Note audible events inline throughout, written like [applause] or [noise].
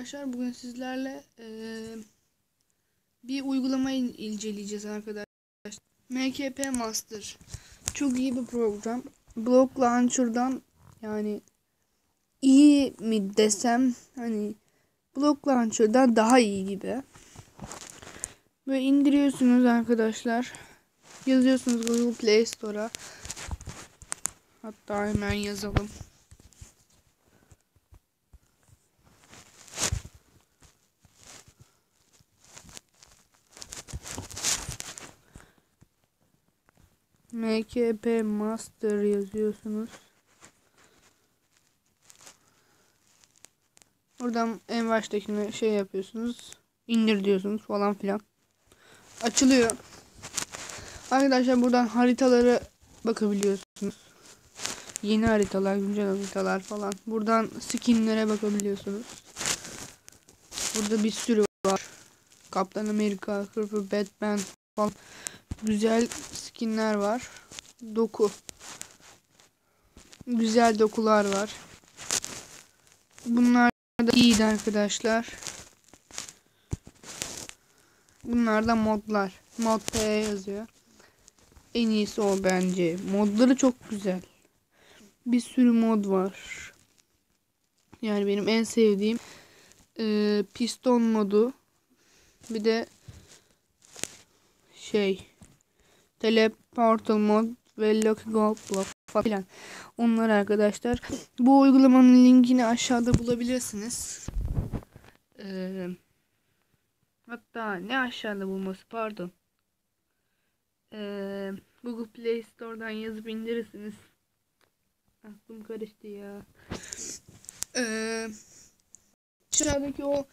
arkadaşlar bugün sizlerle eee, bir uygulamayı inceleyeceğiz arkadaşlar. MKP Master. Çok iyi bir program. Block Launcher'dan yani iyi mi desem hani Block Launcher'dan daha iyi gibi. Böyle indiriyorsunuz arkadaşlar. Yazıyorsunuz Google Play Store'a. Hatta hemen yazalım. MKP Master yazıyorsunuz. Oradan en baştakine şey yapıyorsunuz. İndir diyorsunuz falan filan. Açılıyor. Arkadaşlar buradan haritaları bakabiliyorsunuz. Yeni haritalar, güncel haritalar falan. Buradan skinlere bakabiliyorsunuz. Burada bir sürü var. Kaptan Amerika, Hırpı, Batman falan. Güzel skinler var. Doku. Güzel dokular var. Bunlar da iyiydi arkadaşlar. Bunlar da modlar. Mod P yazıyor. En iyisi o bence. Modları çok güzel. Bir sürü mod var. Yani benim en sevdiğim e, piston modu. Bir de şey Teleportal mod ve Lucky Gold Block falan. Onlar arkadaşlar. Bu uygulamanın linkini aşağıda bulabilirsiniz. Ee, hatta ne aşağıda bulması pardon. Ee, Google Play Store'dan yazıp indirirsiniz. Aklım karıştı ya. Ee, aşağıdaki o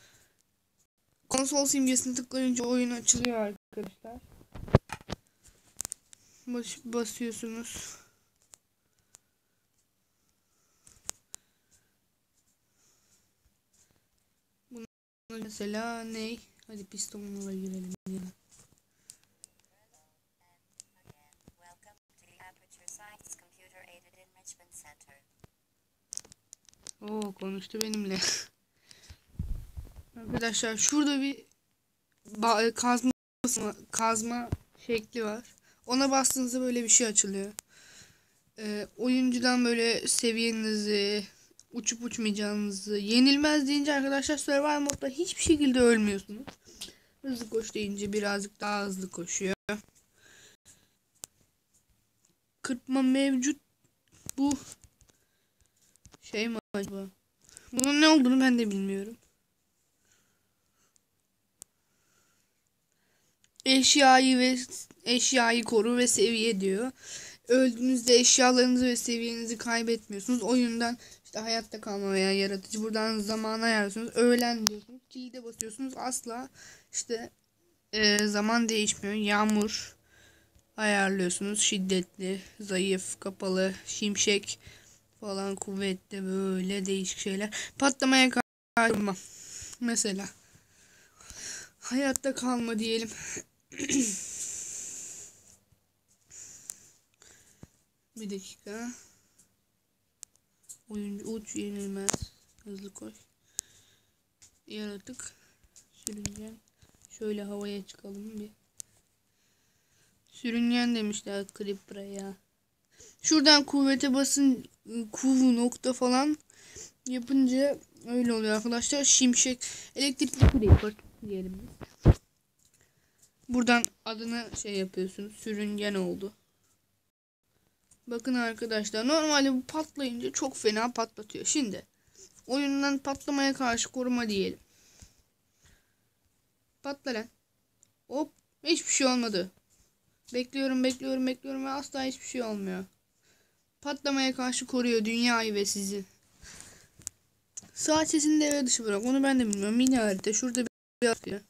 konsol simgesini tıklayınca oyun açılıyor arkadaşlar. Bas basıyorsunuz. Bunu mesela ne? Hadi pistonlara girelim. Ya. Welcome to the Aperture Science Computer Aided Enrichment Center. Oo konuştu benimle. [laughs] Arkadaşlar şurada bir kazma kazma şekli var. Ona bastığınızda böyle bir şey açılıyor. Ee, oyuncudan böyle seviyenizi, uçup uçmayacağınızı, yenilmez deyince arkadaşlar survival modda hiçbir şekilde ölmüyorsunuz. Hızlı koş deyince birazcık daha hızlı koşuyor. Kırpma mevcut. Bu şey mi acaba? Bunun ne olduğunu ben de bilmiyorum. Eşyayı ve eşyayı koru ve seviye diyor. Öldüğünüzde eşyalarınızı ve seviyenizi kaybetmiyorsunuz. Oyundan işte hayatta kalma veya yaratıcı buradan zaman ayarlıyorsunuz. Öğlen diyorsunuz. Kilide basıyorsunuz. Asla işte e, zaman değişmiyor. Yağmur ayarlıyorsunuz. Şiddetli, zayıf, kapalı, şimşek falan kuvvetli böyle değişik şeyler. Patlamaya kalma. Mesela hayatta kalma diyelim. Bir dakika. Oyuncu uç yenilmez. Hızlı koş. Yaratık. Sürüngen. Şöyle havaya çıkalım bir. Sürüngen demişler Creeper'a ya. Şuradan kuvvete basın kuvu nokta falan yapınca öyle oluyor arkadaşlar. Şimşek elektrikli creeper diyelim biz. Buradan adını şey yapıyorsunuz. Sürüngen oldu. Bakın arkadaşlar normalde bu patlayınca çok fena patlatıyor. Şimdi oyundan patlamaya karşı koruma diyelim. Patla lan. Hop hiçbir şey olmadı. Bekliyorum bekliyorum bekliyorum ve asla hiçbir şey olmuyor. Patlamaya karşı koruyor dünyayı ve sizi. Saat sesini devre dışı bırak. Onu ben de bilmiyorum. Mini harita. Şurada bir atıyor.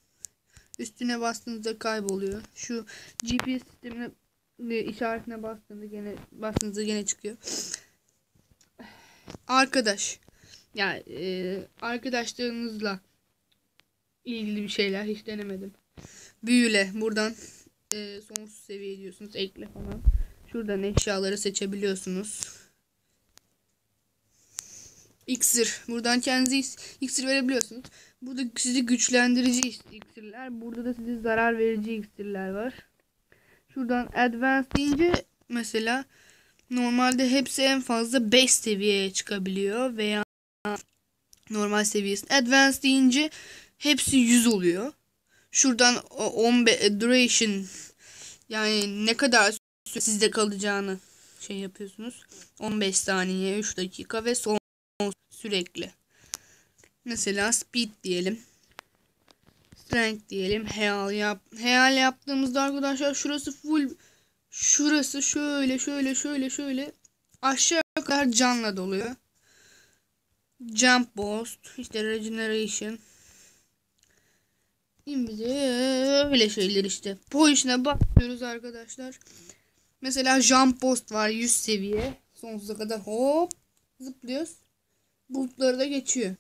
Üstüne bastığınızda kayboluyor. Şu GPS sistemine işaretine bastığında gene bastığınızda gene çıkıyor. Arkadaş. Yani e, arkadaşlarınızla ilgili bir şeyler hiç denemedim. Büyüle. Buradan e, sonsuz seviye diyorsunuz. Ekle falan. Şuradan eşyaları seçebiliyorsunuz. İksir. Buradan kendinize iksir verebiliyorsunuz. Burada sizi güçlendirici iksirler. Burada da size zarar verici iksirler var. Şuradan advanced deyince mesela normalde hepsi en fazla 5 seviyeye çıkabiliyor veya normal seviyesi. Advanced deyince hepsi 100 oluyor. Şuradan o 15 duration yani ne kadar süre sizde kalacağını şey yapıyorsunuz. 15 saniye, 3 dakika ve son sürekli. Mesela speed diyelim. Strength diyelim. Heal yap. Heal yaptığımızda arkadaşlar şurası full şurası şöyle şöyle şöyle şöyle aşağı kadar canla doluyor. Jump boost, işte regeneration. Şimdi öyle şeyler işte. Position'a bakıyoruz arkadaşlar. Mesela jump boost var 100 seviye. Sonsuza kadar hop zıplıyoruz. Bulutları da geçiyor.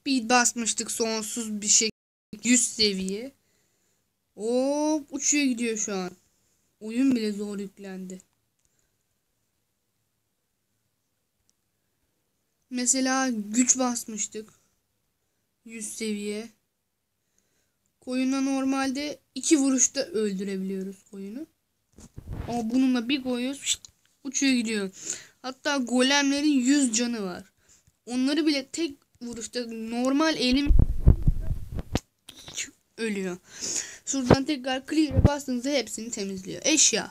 Speed basmıştık sonsuz bir şey. 100 seviye. Hop uçuyor gidiyor şu an. Oyun bile zor yüklendi. Mesela güç basmıştık. 100 seviye. Koyuna normalde iki vuruşta öldürebiliyoruz koyunu. Ama bununla bir koyuyoruz uçuyor gidiyor. Hatta golemlerin 100 canı var. Onları bile tek vuruşta normal elim ölüyor. Şuradan tekrar clear'e bastığınızda hepsini temizliyor. Eşya.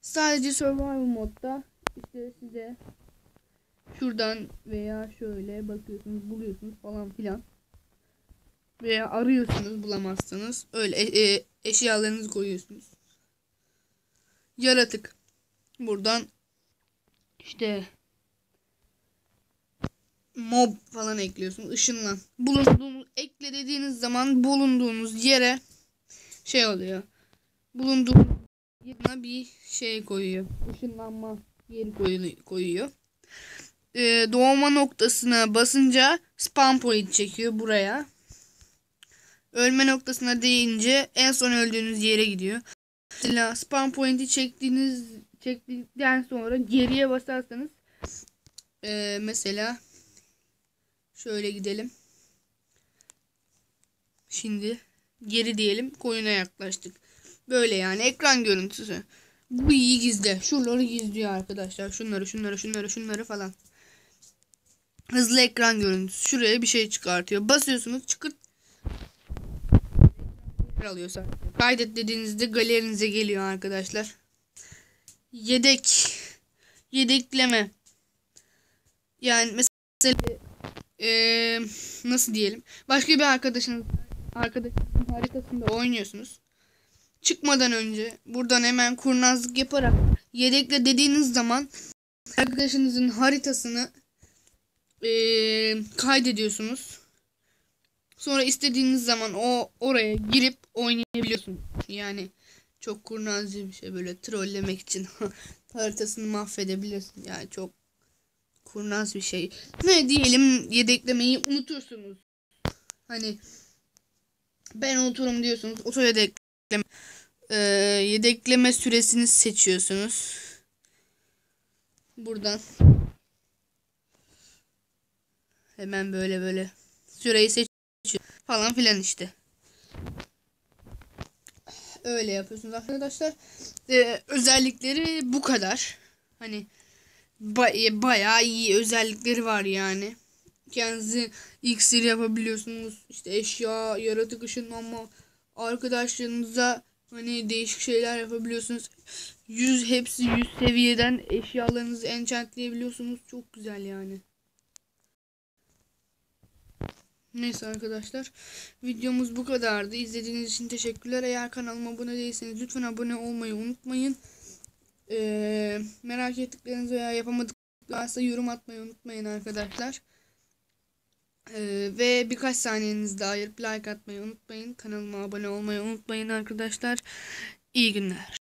Sadece survival modda işte size şuradan veya şöyle bakıyorsunuz buluyorsunuz falan filan. Veya arıyorsunuz bulamazsınız. Öyle e- e- eşyalarınızı koyuyorsunuz. Yaratık. Buradan işte mob falan ekliyorsunuz. Işınlan. Bulunduğunuz ekle dediğiniz zaman bulunduğunuz yere şey oluyor. Bulunduğunuz yerine bir şey koyuyor. Işınlanma yeri koyu- koyuyor. Ee, doğma noktasına basınca spawn point çekiyor buraya. Ölme noktasına değince en son öldüğünüz yere gidiyor. Mesela spawn point'i çektiğiniz çektikten sonra geriye basarsanız ee, mesela şöyle gidelim. Şimdi geri diyelim koyuna yaklaştık. Böyle yani ekran görüntüsü. Bu iyi gizle. Şuraları gizliyor arkadaşlar. Şunları şunları şunları şunları falan. Hızlı ekran görüntüsü. Şuraya bir şey çıkartıyor. Basıyorsunuz çıkırt alıyorsa. Kaydet dediğinizde galerinize geliyor arkadaşlar. Yedek. Yedekleme. Yani mesela eee, nasıl diyelim? Başka bir arkadaşınız arkadaşınızın haritasında oynuyorsunuz. Çıkmadan önce buradan hemen kurnazlık yaparak yedekle dediğiniz zaman arkadaşınızın haritasını eee, kaydediyorsunuz. Sonra istediğiniz zaman o oraya girip oynayabiliyorsunuz. Yani çok kurnazca bir şey böyle trollemek için [laughs] haritasını mahvedebilirsin. Yani çok kurnaz bir şey. Ne diyelim yedeklemeyi unutursunuz. Hani ben unuturum diyorsunuz. Oto yedekleme Ee, yedekleme süresini seçiyorsunuz. Buradan hemen böyle böyle süreyi seç falan filan işte. Öyle yapıyorsunuz arkadaşlar. Ee, özellikleri bu kadar. Hani ba- bayağı iyi özellikleri var yani. Kendinizi iksir yapabiliyorsunuz. İşte eşya, yaratık ışınlanma, arkadaşlarınıza hani değişik şeyler yapabiliyorsunuz. Yüz hepsi 100 seviyeden eşyalarınızı enchantleyebiliyorsunuz. Çok güzel yani. Neyse arkadaşlar. Videomuz bu kadardı. İzlediğiniz için teşekkürler. Eğer kanalıma abone değilseniz lütfen abone olmayı unutmayın. Ee, merak ettikleriniz veya yapamadıklarınız yorum atmayı unutmayın arkadaşlar. Ee, ve birkaç saniyenizi daha ayırıp like atmayı unutmayın. Kanalıma abone olmayı unutmayın arkadaşlar. İyi günler.